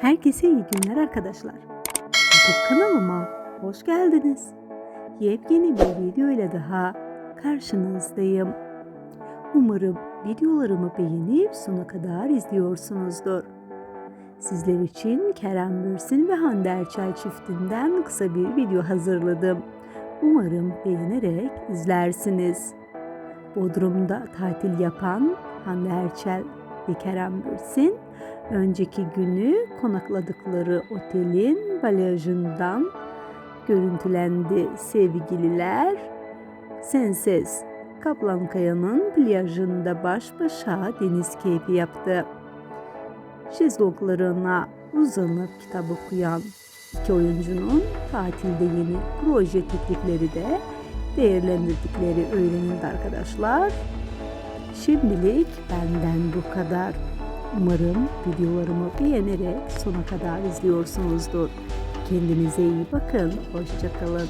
Herkese iyi günler arkadaşlar. YouTube kanalıma hoş geldiniz. Yepyeni bir video ile daha karşınızdayım. Umarım videolarımı beğenip sona kadar izliyorsunuzdur. Sizler için Kerem Bürsin ve Hande Erçel çiftinden kısa bir video hazırladım. Umarım beğenerek izlersiniz. Bodrum'da tatil yapan Hande Erçel ve Kerem Bürsin önceki günü konakladıkları otelin balajından görüntülendi sevgililer. Senses Kaplankaya'nın plajında baş başa deniz keyfi yaptı. Şezlonglarına uzanıp kitap okuyan iki oyuncunun tatilde yeni proje teklifleri de değerlendirdikleri öğrenildi arkadaşlar. Şimdilik benden bu kadar. Umarım videolarımı beğenerek sona kadar izliyorsunuzdur. Kendinize iyi bakın. Hoşçakalın.